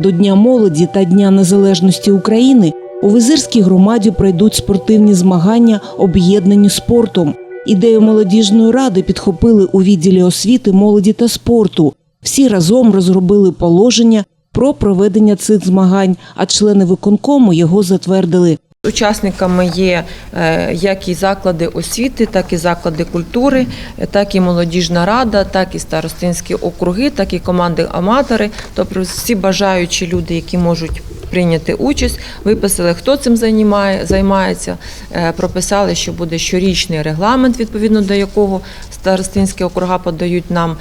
До Дня молоді та Дня Незалежності України у Визирській громаді пройдуть спортивні змагання, об'єднані спортом. Ідею молодіжної ради підхопили у відділі освіти, молоді та спорту. Всі разом розробили положення про проведення цих змагань, а члени виконкому його затвердили. Учасниками є е, як і заклади освіти, так і заклади культури, так і молодіжна рада, так і старостинські округи, так і команди аматори. Тобто всі бажаючі люди, які можуть прийняти участь, виписали, хто цим займає- займається, е, прописали, що буде щорічний регламент, відповідно до якого старостинські округа подають нам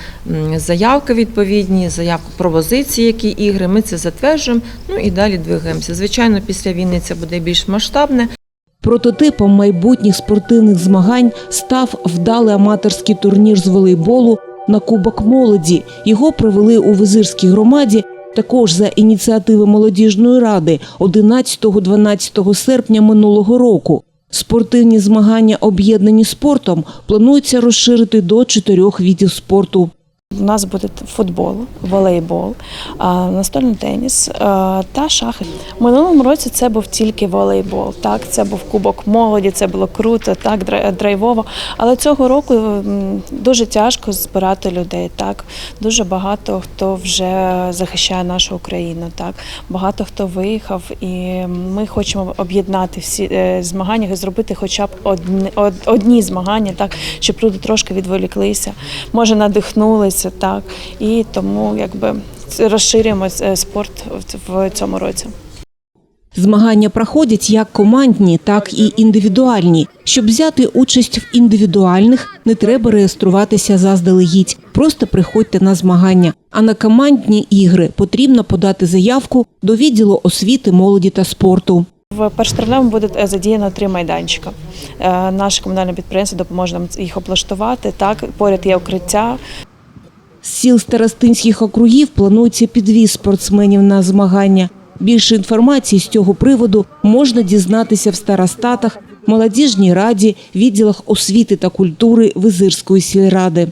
заявки відповідні, заявку пропозиції, які ігри. Ми це затверджуємо. Ну і далі двигаємося. Звичайно, після війни це буде більш масштабне. Прототипом майбутніх спортивних змагань став вдалий аматорський турнір з волейболу на Кубок молоді. Його провели у Визирській громаді також за ініціативи молодіжної ради 11-12 серпня минулого року. Спортивні змагання, об'єднані спортом, планується розширити до чотирьох видів спорту. У нас буде футбол, волейбол, настольний теніс та шахи. Минулому році це був тільки волейбол. Так, це був кубок молоді, це було круто, так дра- драйвово. Але цього року дуже тяжко збирати людей. Так, дуже багато хто вже захищає нашу Україну. Так, багато хто виїхав, і ми хочемо об'єднати всі е, змагання і зробити хоча б одні, одні змагання, так, щоб люди трошки відволіклися, може надихнулися, так, і тому якби розширюємо е, спорт в- в цьому році. Змагання проходять як командні, так і індивідуальні. Щоб взяти участь в індивідуальних, не треба реєструватися заздалегідь. Просто приходьте на змагання. А на командні ігри потрібно подати заявку до відділу освіти, молоді та спорту. В першотравневому буде е, задіяно три майданчика. Е, Наше комунальне підприємство допоможе нам їх облаштувати. Так, поряд є укриття, Сіл старостинських округів планується підвіз спортсменів на змагання. Більше інформації з цього приводу можна дізнатися в старостатах, молодіжній раді, відділах освіти та культури Визирської сільради.